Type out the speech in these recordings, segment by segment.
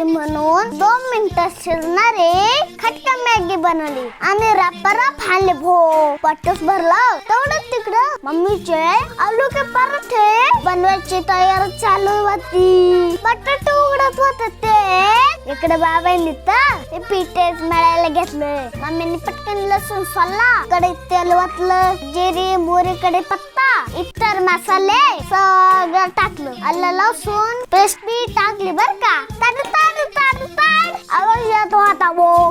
म्हणून दोन शिजणारे खटका मॅगी बनवली. आणि रॅपरा फाडले भो पट्टच भरलं. तेवढं तिकडं मम्मीचे आलू के पराठे बनवायची तयार चालू होती. बटाटे उघडत होते ते. इकडे बाबांनी तर ते पिठेच मळायला घेतलं. मम्मीने पटकन लसूण सोलला कडे तेल वाटलं जिरे मोरी कडे पत्ता इतर मसाले सगळं टाकलं. आलं लसूण पेस्ट बी टाकली बर का.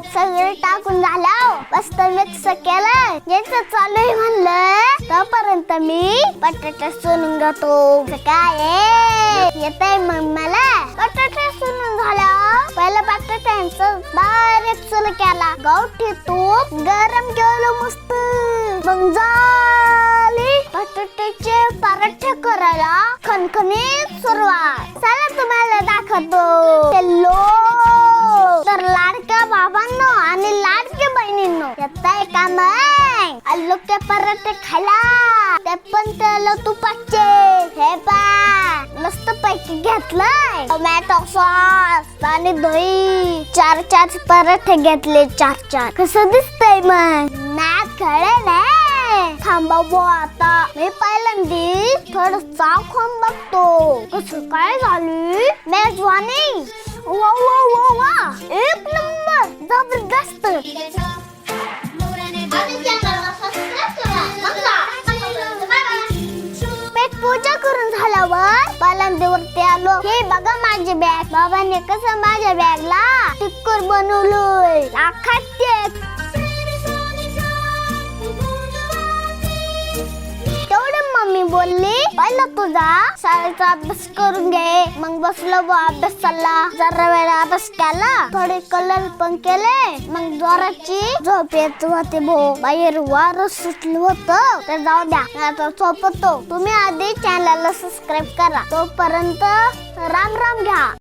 होता वेळ टाकून झाला मस्त मिक्स केलं याचं चालू आहे म्हणलं तोपर्यंत मी बटाटा सोलून घेतो. काय येत आहे मग मला? बटाटा सोलून झाला पहिला बटाट्यांचं बारीक चुल केला. गावठी तूप गरम केलं मस्त. मग झाली बटाट्याचे पराठे करायला खणखणीत सुरुवात. चला तुम्हाला दाखवतो. येताय का मग? आलो के पराठे खायला ते पण त्याला तुपाचे. हे पा मस्त पैकी घेतलंय. टोमॅटो सॉस आणि दही. चार चार पराठे घेतले चार चार. कसं दिसतंय मग? ना खळे नाही थांबा बुवा आता. मी पहिल्यांदी थोडं चाव खाऊन बघतो. कसं काय झाली? मेजवानी. वा वा वा वा. पूजा करून झाल्यावर पालांदेवरती आलो. हे बघा माझी बॅग बाबाने कसं माझ्या बॅगला टिक्कर बनवलोय. लाखात बोलली? पहिला तुझा? शाळेचा अभ्यास करून घे. मग बसलो बो अभ्यास चालला जरा वेळा अभ्यास केला. थोडे कलर पण केले. मग जोराची झोप येत होते भो. बाहेर वार सुटलं होतं. तर जाऊ द्या. आता झोपतो तुम्ही आधी चॅनलला सबस्क्राईब करा. तोपर्यंत राम राम घ्या.